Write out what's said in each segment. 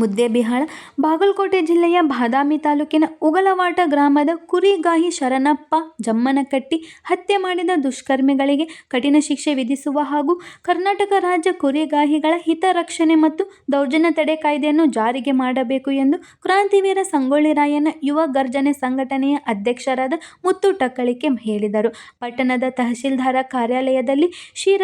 ಮುದ್ದೇಬಿಹಾಳ ಬಾಗಲಕೋಟೆ ಜಿಲ್ಲೆಯ ಬಾದಾಮಿ ತಾಲೂಕಿನ ಉಗಲವಾಟ ಗ್ರಾಮದ ಕುರಿಗಾಹಿ ಶರಣಪ್ಪ ಜಮ್ಮನಕಟ್ಟಿ ಹತ್ಯೆ ಮಾಡಿದ ದುಷ್ಕರ್ಮಿಗಳಿಗೆ ಕಠಿಣ ಶಿಕ್ಷೆ ವಿಧಿಸುವ ಹಾಗೂ ಕರ್ನಾಟಕ ರಾಜ್ಯ ಕುರಿಗಾಹಿಗಳ ಹಿತರಕ್ಷಣೆ ಮತ್ತು ದೌರ್ಜನ್ಯ ತಡೆ ಕಾಯ್ದೆಯನ್ನು ಜಾರಿಗೆ ಮಾಡಬೇಕು ಎಂದು ಕ್ರಾಂತಿವೀರ ಸಂಗೊಳ್ಳಿ ರಾಯನ ಯುವ ಗರ್ಜನೆ ಸಂಘಟನೆಯ ಅಧ್ಯಕ್ಷರಾದ ಮುತ್ತು ಟಕ್ಕಳಿಕೆ ಹೇಳಿದರು. ಪಟ್ಟಣದ ತಹಶೀಲ್ದಾರ ಕಾರ್ಯಾಲಯದಲ್ಲಿ ಶ್ರೀ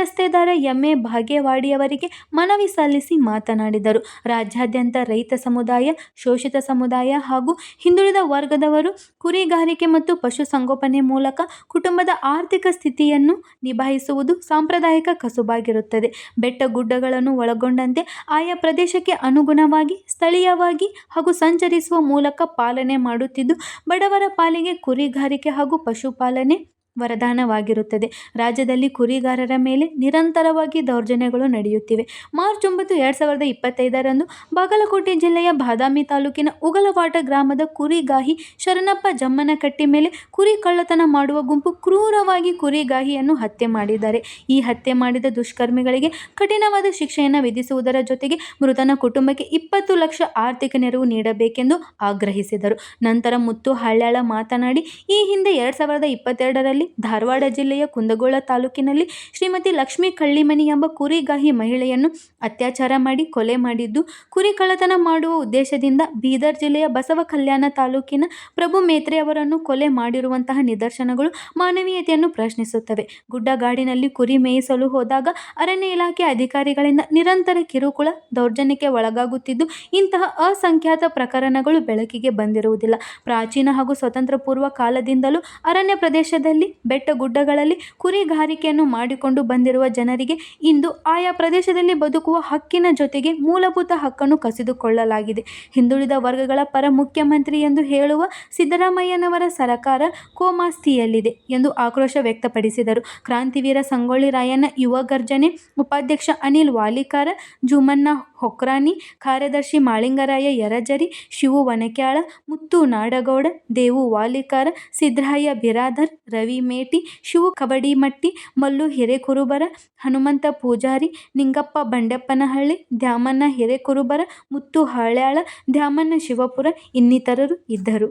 ಎಂ. ಎ. ಭಾಗ್ಯವಾಡಿಯವರಿಗೆ ಮನವಿ ಸಲ್ಲಿಸಿ ಮಾತನಾಡಿದರು. ರಾಜ್ಯಾದ್ಯಂತ ರೈತ ಸಮುದಾಯ, ಶೋಷಿತ ಸಮುದಾಯ ಹಾಗೂ ಹಿಂದುಳಿದ ವರ್ಗದವರು ಕುರಿಗಾರಿಕೆ ಮತ್ತು ಪಶುಸಂಗೋಪನೆ ಮೂಲಕ ಕುಟುಂಬದ ಆರ್ಥಿಕ ಸ್ಥಿತಿಯನ್ನು ನಿಭಾಯಿಸುವುದು ಸಾಂಪ್ರದಾಯಿಕ ಕಸುಬಾಗಿರುತ್ತದೆ. ಬೆಟ್ಟ-ಗುಡ್ಡಗಳನ್ನು ಒಳಗೊಂಡಂತೆ ಆಯಾ ಪ್ರದೇಶಕ್ಕೆ ಅನುಗುಣವಾಗಿ ಸ್ಥಳೀಯವಾಗಿ ಹಾಗೂ ಸಂಚರಿಸುವ ಮೂಲಕ ಪಾಲನೆ ಮಾಡುತ್ತಿದ್ದು, ಬಡವರ ಪಾಲಿಗೆ ಕುರಿಗಾರಿಕೆ ಹಾಗೂ ಪಶುಪಾಲನೆ ವರದಾನವಾಗಿರುತ್ತದೆ. ರಾಜ್ಯದಲ್ಲಿ ಕುರಿಗಾರರ ಮೇಲೆ ನಿರಂತರವಾಗಿ ದೌರ್ಜನ್ಯಗಳು ನಡೆಯುತ್ತಿವೆ. ಮಾರ್ಚ್ ಒಂಬತ್ತು, ಎರಡು ಸಾವಿರದ ಇಪ್ಪತ್ತೈದರಂದು ಬಾಗಲಕೋಟೆ ಜಿಲ್ಲೆಯ ಬಾದಾಮಿ ತಾಲೂಕಿನ ಉಗಲವಾಟ ಗ್ರಾಮದ ಕುರಿಗಾಹಿ ಶರಣಪ್ಪ ಜಮ್ಮನಕಟ್ಟಿ ಮೇಲೆ ಕುರಿ ಕಳ್ಳತನ ಮಾಡುವ ಗುಂಪು ಕ್ರೂರವಾಗಿ ಕುರಿಗಾಹಿಯನ್ನು ಹತ್ಯೆ ಮಾಡಿದ್ದಾರೆ. ಈ ಹತ್ಯೆ ಮಾಡಿದ ದುಷ್ಕರ್ಮಿಗಳಿಗೆ ಕಠಿಣವಾದ ಶಿಕ್ಷೆಯನ್ನು ವಿಧಿಸುವುದರ ಜೊತೆಗೆ ಮೃತನ ಕುಟುಂಬಕ್ಕೆ ಇಪ್ಪತ್ತು ಲಕ್ಷ ಆರ್ಥಿಕ ನೆರವು ನೀಡಬೇಕೆಂದು ಆಗ್ರಹಿಸಿದರು. ನಂತರ ಮುತ್ತು ಹಳ್ಯಾಳ ಮಾತನಾಡಿ, ಈ ಹಿಂದೆ ಎರಡು ಸಾವಿರದ ಇಪ್ಪತ್ತೆರಡರಲ್ಲಿ ಧಾರವಾಡ ಜಿಲ್ಲೆಯ ಕುಂದಗೋಳ ತಾಲೂಕಿನಲ್ಲಿ ಶ್ರೀಮತಿ ಲಕ್ಷ್ಮೀ ಕಳ್ಳಿಮನಿ ಎಂಬ ಕುರಿಗಾಹಿ ಮಹಿಳೆಯನ್ನು ಅತ್ಯಾಚಾರ ಮಾಡಿ ಕೊಲೆ ಮಾಡಿದ್ದು, ಕುರಿ ಕಳ್ಳತನ ಮಾಡುವ ಉದ್ದೇಶದಿಂದ ಬೀದರ್ ಜಿಲ್ಲೆಯ ಬಸವ ಕಲ್ಯಾಣ ತಾಲೂಕಿನ ಪ್ರಭು ಮೇತ್ರೆ ಅವರನ್ನು ಕೊಲೆ ಮಾಡಿರುವಂತಹ ನಿದರ್ಶನಗಳು ಮಾನವೀಯತೆಯನ್ನು ಪ್ರಶ್ನಿಸುತ್ತವೆ. ಗುಡ್ಡಗಾಡಿನಲ್ಲಿ ಕುರಿ ಮೇಯಿಸಲು ಹೋದಾಗ ಅರಣ್ಯ ಇಲಾಖೆ ಅಧಿಕಾರಿಗಳಿಂದ ನಿರಂತರ ಕಿರುಕುಳ, ದೌರ್ಜನ್ಯಕ್ಕೆ ಒಳಗಾಗುತ್ತಿದ್ದು, ಇಂತಹ ಅಸಂಖ್ಯಾತ ಪ್ರಕರಣಗಳು ಬೆಳಕಿಗೆ ಬಂದಿರುವುದಿಲ್ಲ. ಪ್ರಾಚೀನ ಹಾಗೂ ಸ್ವತಂತ್ರ ಪೂರ್ವ ಕಾಲದಿಂದಲೂ ಅರಣ್ಯ ಪ್ರದೇಶದಲ್ಲಿ, ಬೆಟ್ಟ-ಗುಡ್ಡಗಳಲ್ಲಿ ಕುರಿಗಾರಿಕೆಯನ್ನು ಮಾಡಿಕೊಂಡು ಬಂದಿರುವ ಜನರಿಗೆ ಇಂದು ಆಯಾ ಪ್ರದೇಶದಲ್ಲಿ ಬದುಕುವ ಹಕ್ಕಿನ ಜೊತೆಗೆ ಮೂಲಭೂತ ಹಕ್ಕನ್ನು ಕಸಿದುಕೊಳ್ಳಲಾಗಿದೆ. ಹಿಂದುಳಿದ ವರ್ಗಗಳ ಪರ ಮುಖ್ಯಮಂತ್ರಿ ಎಂದು ಹೇಳುವ ಸಿದ್ದರಾಮಯ್ಯನವರ ಸರಕಾರ ಕೋಮಾಸ್ತಿಯಲ್ಲಿದೆ ಎಂದು ಆಕ್ರೋಶ ವ್ಯಕ್ತಪಡಿಸಿದರು. ಕ್ರಾಂತಿವೀರ ಸಂಗೊಳ್ಳಿ ರಾಯಣ್ಣ ಯುವ ಗರ್ಜನೆ ಉಪಾಧ್ಯಕ್ಷ ಅನಿಲ್ ವಾಲಿಕಾರ, ಜುಮ್ಮಣ್ಣ ಹೊಕ್ರಾನಿ, ಕಾರ್ಯದರ್ಶಿ ಮಾಳಿಂಗರಾಯ ಯರಜರಿ, ಶಿವು ವನಕ್ಯಾಳ, ಮುತ್ತು ನಾಡಗೌಡ, ದೇವು ವಾಲಿಕಾರ, ಸಿದ್ರಾಯ ಬಿರಾದರ್ ರವಿ ಮೇಟಿ, ಶಿವು ಕವಡಿಮಟ್ಟಿ, ಮಲ್ಲು ಹಿರೇಕುರುಬರ, ಹನುಮಂತ ಪೂಜಾರಿ, ನಿಂಗಪ್ಪ ಬಂಡೆಪ್ಪನಹಳ್ಳಿ, ದ್ಯಾಮಣ್ಣ ಹಿರೇಕುರುಬರ, ಮುತ್ತು ಹಾಳ್ಯಾಳ, ದ್ಯಾಮಣ್ಣ ಶಿವಪುರ ಇನ್ನಿತರರು ಇದ್ದರು.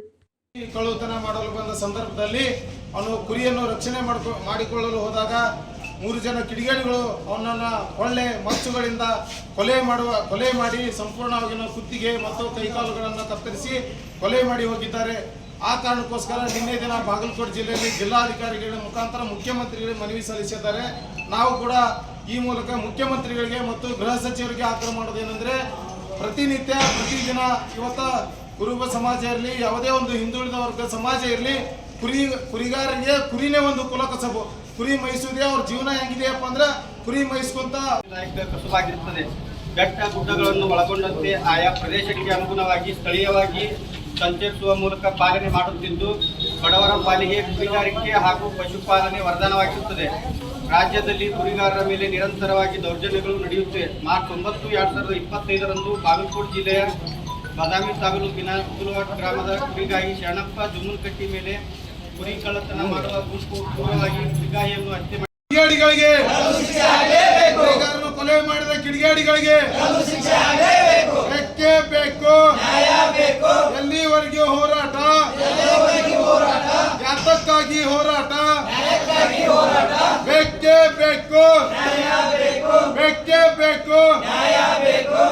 ಕಳುತನ ಮಾಡಲು ಬಂದ ಸಂದರ್ಭದಲ್ಲಿ ಅವನು ಕುರಿಯನ್ನು ರಕ್ಷಣೆ ಮಾಡ್ಕೊ ಮಾಡಿಕೊಳ್ಳಲು ಹೋದಾಗ ಮೂರು ಜನ ಕಿಡಿಗೇಡಿಗಳು ಅವನನ್ನು ಕೊಳ್ಳೆ ಮಚ್ಚುಗಳಿಂದ ಕೊಲೆ ಮಾಡುವ, ಕೊಲೆ ಮಾಡಿ ಸಂಪೂರ್ಣವಾಗಿ ನಾವು ಕುತ್ತಿಗೆ ಮತ್ತು ಕೈಕಾಲುಗಳನ್ನು ಕತ್ತರಿಸಿ ಕೊಲೆ ಮಾಡಿ ಹೋಗಿದ್ದಾರೆ. ಆ ಕಾರಣಕ್ಕೋಸ್ಕರ ನಿನ್ನೆ ದಿನ ಬಾಗಲಕೋಟೆ ಜಿಲ್ಲೆಯಲ್ಲಿ ಜಿಲ್ಲಾಧಿಕಾರಿಗಳ ಮುಖಾಂತರ ಮುಖ್ಯಮಂತ್ರಿಗಳಿಗೆ ಮನವಿ ಸಲ್ಲಿಸಿದ್ದಾರೆ. ನಾವು ಕೂಡ ಈ ಮೂಲಕ ಮುಖ್ಯಮಂತ್ರಿಗಳಿಗೆ ಮತ್ತು ಗೃಹ ಸಚಿವರಿಗೆ ಆಗ್ರಹ ಮಾಡೋದೇನೆಂದ್ರೆ ಪ್ರತಿನಿತ್ಯ, ಪ್ರತಿದಿನ ಇವತ್ತ ಕುರುಬ ಸಮಾಜ ಇರಲಿ, ಯಾವುದೇ ಒಂದು ಹಿಂದುಳಿದ ವರ್ಗ ಸಮಾಜ ಇರಲಿ, ಕುರಿ, ಕುರಿಗಾರರಿಗೆ ಕುರಿನೇ ಒಂದು ಕುಲಕಸಬು. ಕುರಿ ಮೈಸೂರಿಗೆ ಅವ್ರ ಜೀವನ ಹೆಂಗಿದೆಯಪ್ಪ ಅಂದ್ರೆ ಕುರಿ ಮೈಸ್ಕೊಂತ ಕಸುಬಾಗಿರ್ತದೆ ಬೆಟ್ಟ ಗುಡ್ಡಗಳನ್ನು ಒಳಗೊಂಡಂತೆ ಆಯಾ ಪ್ರದೇಶಕ್ಕೆ ಅನುಗುಣವಾಗಿ ಸ್ಥಳೀಯವಾಗಿ ಸಂಚರಿಸುವ ಮೂಲಕ ಪಾಲನೆ ಮಾಡುತ್ತಿದ್ದು, ಬಡವರ ಪಾಲಿಗೆ ಕುರಿಗಾರಿಕೆ ಹಾಗೂ ಪಶುಪಾಲನೆ ವರದಾನವಾಗಿರುತ್ತದೆ. ರಾಜ್ಯದಲ್ಲಿ ಕುರಿಗಾರರ ಮೇಲೆ ನಿರಂತರವಾಗಿ ದೌರ್ಜನ್ಯಗಳು ನಡೆಯುತ್ತಿವೆ ಮಾರ್ಚ್ ಒಂಬತ್ತು, ಎರಡು ಸಾವಿರದ ಇಪ್ಪತ್ತೈದರಂದು ಬಾಗಲಕೋಟೆ ಜಿಲ್ಲೆಯ ಬಾದಾಮಿ ತಾಲೂಕಿನ ಉಗುಲವಾಡ ಗ್ರಾಮದ ಕುರಿಗಾಯಿ ಶರಣಪ್ಪ ಜುಮ್ಮನ್ಕಟ್ಟಿ ಮೇಲೆ ಕುರಿ ಕಳ್ಳತನ ಮಾಡುವ ಗುಂಪು ಕ್ರೂರವಾಗಿ ಕುರಿಗಾಯಿಯನ್ನು ಹತ್ಯೆ ಮಾಡಿ ಕಿಡಿಗೇಡಿಗಳಿಗೆ ಕುರಿಗಾರನು ಕೊಲೆ ಮಾಡಿದ ಕಿಡಿಗಾಡಿಗಳಿಗೆ ರೆಕ್ಕೆ ಬೇಕು. ಎಲ್ಲಿವರೆಗೆ ಹೋರಾಟ? ಯಾತಕ್ಕಾಗಿ ಹೋರಾಟ? ಬೆಕ್ಕೆ ಬೇಕು. ಬೆಕ್ಕೆ ಬೇಕು.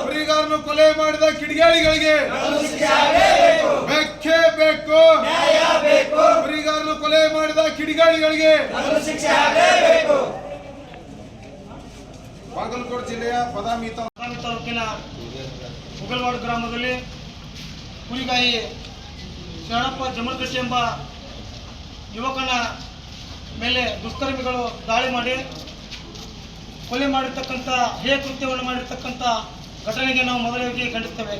ಕುರಿಗಾರನು ಕೊಲೆ ಮಾಡಿದ ಕಿಡಿಗಾಡಿಗಳಿಗೆ ಬೇಕೇ ಕೊಲೆ ಮಾಡಿದ ಕಿಡಿಗಾಡಿಗಳಿಗೆ ಬಾಗಲಕೋಟೆ ಜಿಲ್ಲೆಯ ಬದಾಮಿ ತಾಲೂಕು ತಾಲೂಕಿನ ಮುಗಲ್ವಾಡ ಗ್ರಾಮದಲ್ಲಿ ಕುರಿಗಾಯಿ ಶರಣಪ್ಪ ಜಮಲ್ಕಟ್ಟಿ ಎಂಬ ಯುವಕನ ಮೇಲೆ ದುಷ್ಕರ್ಮಿಗಳು ದಾಳಿ ಮಾಡಿ ಕೊಲೆ ಮಾಡಿರ್ತಕ್ಕಂಥ ಹೇ ಕೃತ್ಯವನ್ನು ಮಾಡಿರ್ತಕ್ಕಂಥ ಘಟನೆಗೆ ನಾವು ಮೊದಲಿಗೆ ಖಂಡಿಸ್ತೇವೆ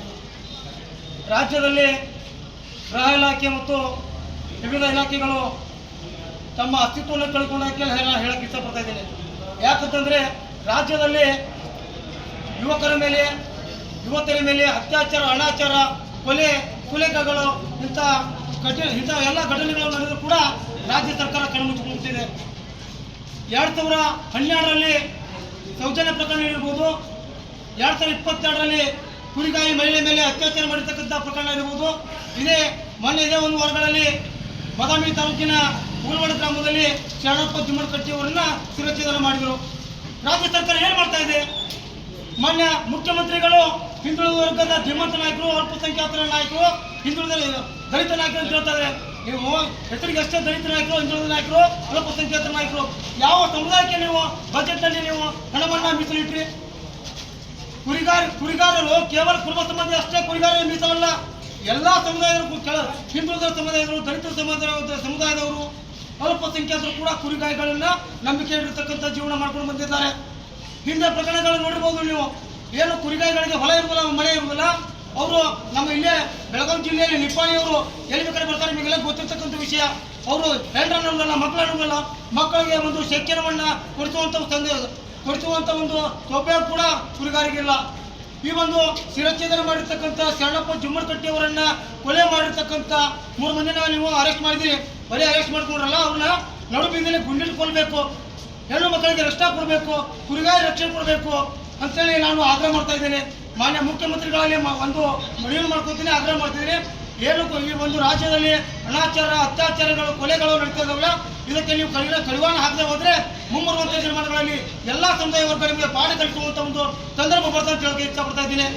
ರಾಜ್ಯದಲ್ಲಿ ಗೃಹ ಇಲಾಖೆ ಮತ್ತು ವಿವಿಧ ಇಲಾಖೆಗಳು ತಮ್ಮ ಅಸ್ತಿತ್ವವನ್ನು ಕಳ್ಕೊಂಡಕ್ಕೆ ಹೇಳಕ್ಕೆ ಇಷ್ಟಪಡ್ತಾ ಇದ್ದೀನಿ. ಯಾಕಂತಂದರೆ ರಾಜ್ಯದಲ್ಲಿ ಯುವಕರ ಮೇಲೆ, ಯುವತಿಯರ ಮೇಲೆ ಅತ್ಯಾಚಾರ, ಅನಾಚಾರ, ಕೊಲೆ ಕುಲೇಖಗಳು ಇಂಥ ಘಟನೆ ಇಂಥ ಎಲ್ಲ ಘಟನೆಗಳು ನಡೆದರೂ ಕೂಡ ರಾಜ್ಯ ಸರ್ಕಾರ ಕಣ್ಮುಚ್ಚಿಕೊಳ್ಳುತ್ತಿದೆ ಎರಡು ಸಾವಿರ ಹನ್ನೆರಡರಲ್ಲಿ ಸೌಜನ್ಯ ಪ್ರಕರಣ ಇರ್ಬೋದು. ಎರಡು ಸಾವಿರದ ಇಪ್ಪತ್ತೆರಡರಲ್ಲಿ ಕುರಿಗಾಯಿ ಮಹಿಳೆ ಮೇಲೆ ಅತ್ಯಾಚಾರ ಮಾಡಿರ್ತಕ್ಕಂಥ ಪ್ರಕರಣ ಇರ್ಬೋದು. ಇದೇ, ಮೊನ್ನೆ ಇದೇ ಒಂದು ವಾರಗಳಲ್ಲಿ ಬಾದಾಮಿ ತಾಲೂಕಿನ ಉಗುಳವಾಡ ಗ್ರಾಮದಲ್ಲಿ ಶರಣಪ್ಪ ಜಿಮ್ಮನಕಟ್ಟಿ ಅವರನ್ನ ಮಾಡಿದರು. ರಾಜ್ಯ ಸರ್ಕಾರ ಏನು ಮಾಡ್ತಾ ಇದೆ? ಮಾನ್ಯ ಮುಖ್ಯಮಂತ್ರಿಗಳು, ಹಿಂದುಳಿದ ವರ್ಗದ ಧೀಮಂತ ನಾಯಕರು, ಅಲ್ಪಸಂಖ್ಯಾತರ ನಾಯಕರು, ಹಿಂದುಳಿದ ದಲಿತ ನಾಯಕರು ಅಂತ ಹೇಳ್ತಾರೆ ನೀವು ಹೆಸರಿಗೆ ಅಷ್ಟೇ ದಲಿತ ನಾಯಕರು, ಹಿಂದುಳಿದ ನಾಯಕರು, ಅಲ್ಪಸಂಖ್ಯಾತರ ನಾಯಕರು. ಯಾವ ಸಮುದಾಯಕ್ಕೆ ನೀವು ಬಜೆಟ್ನಲ್ಲಿ ನೀವು ಹಣವನ್ನ ಮೀಸಲಿಟ್ರಿ? ಕುರಿಗಾರ ಕುರಿಗಾರರು ಕೇವಲ ಕುಟುಂಬ ಸಂಬಂಧಿ ಅಷ್ಟೇ ಕುರಿಗಾರ ಮೀಸಲಲ್ಲ. ಎಲ್ಲ ಸಮುದಾಯದವರು ಕೆಳ ಹಿಂದುಳಿದ ಸಮುದಾಯದವರು ದಲಿತ ಸಮುದಾಯದ ಸಮುದಾಯದವರು ಅಲ್ಪಸಂಖ್ಯಾತರು ಕೂಡ ಕುರಿಗಾಯಿಗಳನ್ನ ನಂಬಿಕೆ ಇಟ್ಟಿರ್ತಕ್ಕಂಥ ಜೀವನ ಮಾಡ್ಕೊಂಡು ಬಂದಿದ್ದಾರೆ. ಹಿಂದೆ ಪ್ರಕರಣಗಳನ್ನು ನೋಡಿರ್ಬೋದು ನೀವು. ಏನು ಕುರಿಗಾಯಿಗಳಿಗೆ ಹೊಲ ಇರುವುದಿಲ್ಲ ಮಳೆ ಇರುವುದಿಲ್ಲ. ಅವರು ನಮ್ಮ ಇಲ್ಲೇ ಬೆಳಗಾವಿ ಜಿಲ್ಲೆಯಲ್ಲಿ ನಿಪ್ಪಾಣಿಯವರು ಎಲ್ಲಿ ಬೇಕಾದ್ರೆ ಬರ್ತಾರೆ, ನಿಮಗೆಲ್ಲ ಗೊತ್ತಿರ್ತಕ್ಕಂಥ ವಿಷಯ. ಅವರು ಹೆಂಡ್ರನ್ನುಲ್ಲ ಮಕ್ಕಳನ್ನ ಮಕ್ಕಳಿಗೆ ಒಂದು ಶಕ್ಯನವನ್ನ ಕೊಡಿಸುವಂಥ ತಂದೆ ಕೊಡಿಸುವಂಥ ಒಂದು ಸೌಲಭ್ಯ ಕೂಡ ಕುರಿಗಾರಿಗಿಲ್ಲ. ಈ ಒಂದು ಶಿರಚ್ಛೇದನ ಮಾಡಿರ್ತಕ್ಕಂಥ ಶರಣಪ್ಪ ಜುಮ್ಮರ್ಕಟ್ಟಿ ಅವರನ್ನ ಕೊಲೆ ಮಾಡಿರ್ತಕ್ಕಂಥ ಮೂರು ಮಂದಿನ ನೀವು ಅರೆಸ್ಟ್ ಮಾಡಿದ್ರಿ ಬರೀ ಅರೆಸ್ಟ್ ಮಾಡ್ಕೊಂಡ್ರಲ್ಲ, ಅವ್ರನ್ನ ನಡು ಬೀದಿಯಲ್ಲಿ ಗುಂಡಿಟ್ಟು ಕೊಲ್ಲಬೇಕು ಹೆಣ್ಣು ಮಕ್ಕಳಿಗೆ ರಕ್ಷಣೆ ಕೊಡಬೇಕು, ಕುರಿಗಾಯಿ ರಕ್ಷಣೆ ಕೊಡಬೇಕು ಅಂತೇಳಿ ನಾನು ಆಗ್ರಹ ಮಾಡ್ತಾ ಇದ್ದೇನೆ. ಮಾನ್ಯ ಮುಖ್ಯಮಂತ್ರಿಗಳಲ್ಲಿ ಒಂದು ಮನವಿ ಮಾಡ್ಕೊತೀನಿ, ಆಗ್ರಹ ಮಾಡ್ತಿದ್ದೀನಿ ಏನು ಕು- ಈ ಒಂದು ರಾಜ್ಯದಲ್ಲಿ ಅನಾಚಾರ, ಅತ್ಯಾಚಾರಗಳು, ಕೊಲೆಗಳು ನಡೀತಾ ಇದಾವಲ್ಲ ಇದಕ್ಕೆ ನೀವು ಕಡಿವಾಣ ಕಡಿವಾಣ ಹಾಕದೆ ಹೋದ್ರೆ ಮುಂಬರುವಂತಹ ದಿನಮಾನಗಳಲ್ಲಿ ಎಲ್ಲಾ ಸಮುದಾಯ ವರ್ಗ ನಿಮಗೆ ಪಾಠ ಕಲಿಸುವಂತ ಒಂದು ಸಂದರ್ಭ ಬರ್ತದೆ ಅಂತ ಇಷ್ಟಪಡ್ತಾ ಇದ್ದೀನಿ.